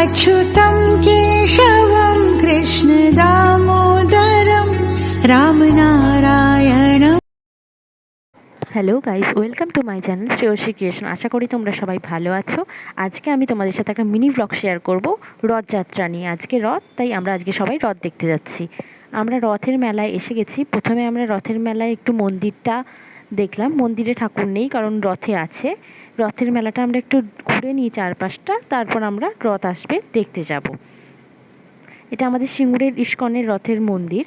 अच्युतं केशवं कृष्णदामोदरं रामनारायणम् hello guys welcome to my channel Shreyasi creation আশা করি তোমরা সবাই ভালো আছো আজকে আমি তোমাদের সাথে একটা মিনি ব্লগ শেয়ার করব রথযাত্রা নিয়ে আজকে রথ তাই আমরা আজকে সবাই রথ দেখতে যাচ্ছি আমরা রথের মেলায় এসে গেছি প্রথমে আমরা রথের মেলায় একটু মন্দিরটা দেখলাম, মন্দিরে ঠাকুর নেই কারণ রথে আছে। রথের মেলাটা আমরা একটু ঘুরে নিই চারপাশটা, তারপর আমরা রথ আসবে, দেখতে যাব। এটা আমাদের সিঙ্গুরের ইস্কনের রথের মন্দির।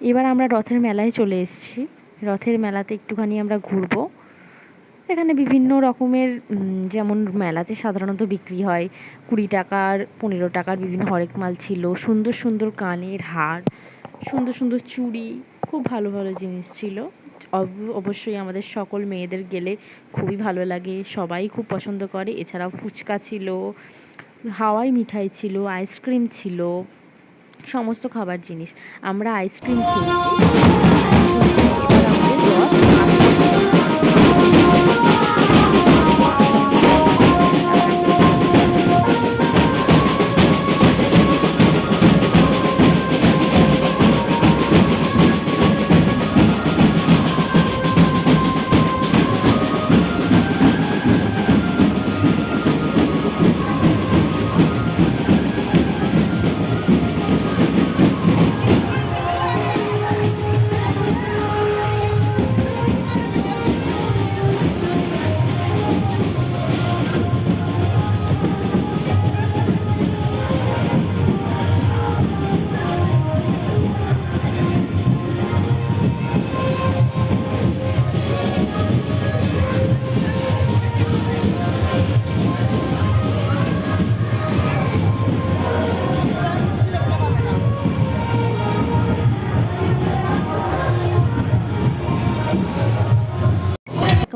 এবার আমরা রথের মেলায় চলে এসেছি। রথের মেলাতে একটুখানি আমরা ঘুরবো। এখানে বিভিন্ন রকমের যেমন মেলাতে সাধারণত বিক্রি হয়। কুড়ি টাকার, পনেরো টাকার বিভিন্ন হরেক মাল ছিল। সুন্দর সুন্দর কানের হার, সুন্দর সুন্দর চুড়ি, খুব ভালো ভালো জিনিস ছিল। অবশ্যই আমাদের সকল মেয়েদের গেলে খুবই ভালো লাগে, সবাই খুব পছন্দ করে। এছাড়াও ফুচকা ছিল, হাওয়াই মিঠাই ছিল আইসক্রিম ছিল, সমস্ত খাবার জিনিস। আমরা আইসক্রিম খেয়েছি।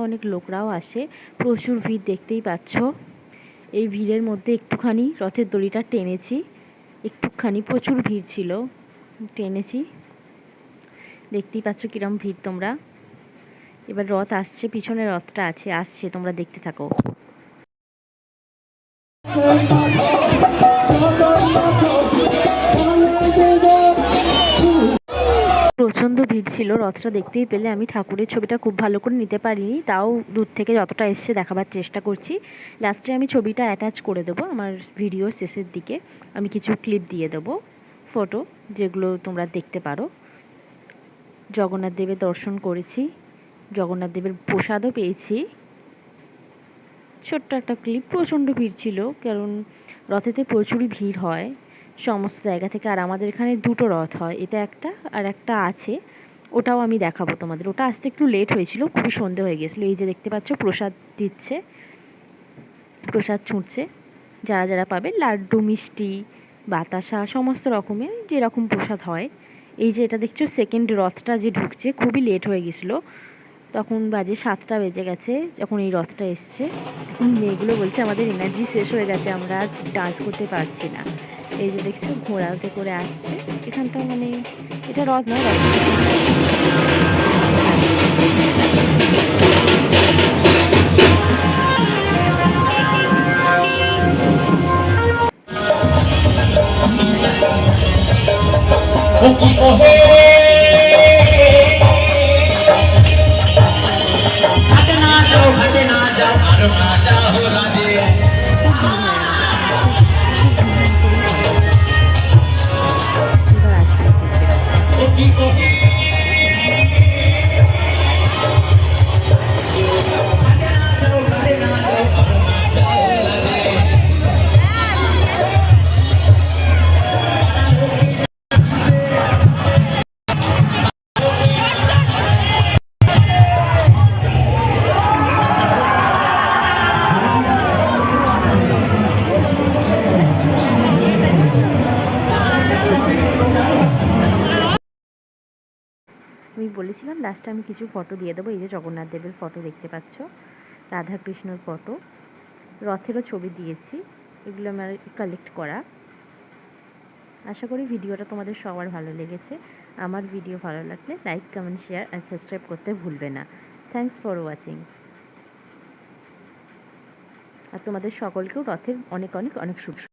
অনেক লোকরাও আসে। প্রচুর ভিড় দেখতেই পাচ্ছ। এই ভিড়ের মধ্যে একটুখানি রথের দড়িটা টেনেছি। একটুখানি প্রচুর ভিড় ছিল। টেনেছি। দেখতেই পাচ্ছ কিরম ভিড় তোমরা। এবার রথ আসছে, পিছনে রথটা আছে, আসছে, তোমরা দেখতে থাকো। ছিল, রথটা দেখতেই পেলে আমি ঠাকুরের ছবিটা খুব ভালো করে নিতে পারিনি, তাও দূর থেকে যতটা এসছে দেখাবার চেষ্টা করছি। লাস্টে আমি ছবিটা অ্যাটাচ করে দেবো আমার ভিডিওর শেষের দিকে, আমি কিছু ক্লিপ দিয়ে দেবো ফটো যেগুলো তোমরা দেখতে পারো। জগন্নাথ দেবের দর্শন করেছি, জগন্নাথ দেবের প্রসাদও পেয়েছি। ছোট্ট একটা ক্লিপ প্রচণ্ড ভিড় ছিল, কারণ রথেতে প্রচুরই ভিড় হয়। সমস্ত জায়গা থেকে আর আমাদের এখানে দুটো রথ হয়, এটা একটা আর একটা আছে। ওটাও আমি দেখাবো তোমাদের। ওটা আসতে একটু লেট হয়েছিল, খুবই সন্ধে হয়ে গেছিল। এই যে দেখতে পাচ্ছ, প্রসাদ দিচ্ছে, প্রসাদ ছুঁড়ছে যারা যারা পাবে, লাড্ডু, মিষ্টি, বাতাসা, সমস্ত রকমের যেরকম প্রসাদ হয়। এই যে এটা দেখছ সেকেন্ড রথটা যে ঢুকছে, খুবই লেট হয়ে গেছিল। তখন বাজে সাতটা বেজে গেছে, যখন এই রথটা এসছে। তখন মেয়েগুলো বলছে, আমাদের এনার্জি শেষ হয়ে গেছে, আমরা আর ডান্স করতে পারছি না। এই যে দেখছ, ঘোড়াতে করে আসছে। এখানটা মানে এটা রথ নয়, রথ। Oh, oh, oh, hey. हटे ना जाओ हटे ना जाओ अरे माता हो रानी আমি বলেছিলাম লাস্টে আমি কিছু ফটো দিয়ে দেবো। এই যে জগন্নাথ দেবের ফটো দেখতে পাচ্ছ রাধা কৃষ্ণর ফটো রথেরও ছবি দিয়েছি, এগুলো আমার কালেক্ট করা। আশা করি ভিডিওটা তোমাদের সবার ভালো লেগেছে। আমার ভিডিও ভালো লাগলে লাইক কমেন্ট শেয়ার আর সাবস্ক্রাইব করতে ভুলবে না। থ্যাংকস ফর ওয়াচিং আর তোমাদের সকলকেও রথের অনেক অনেক অনেক শুভ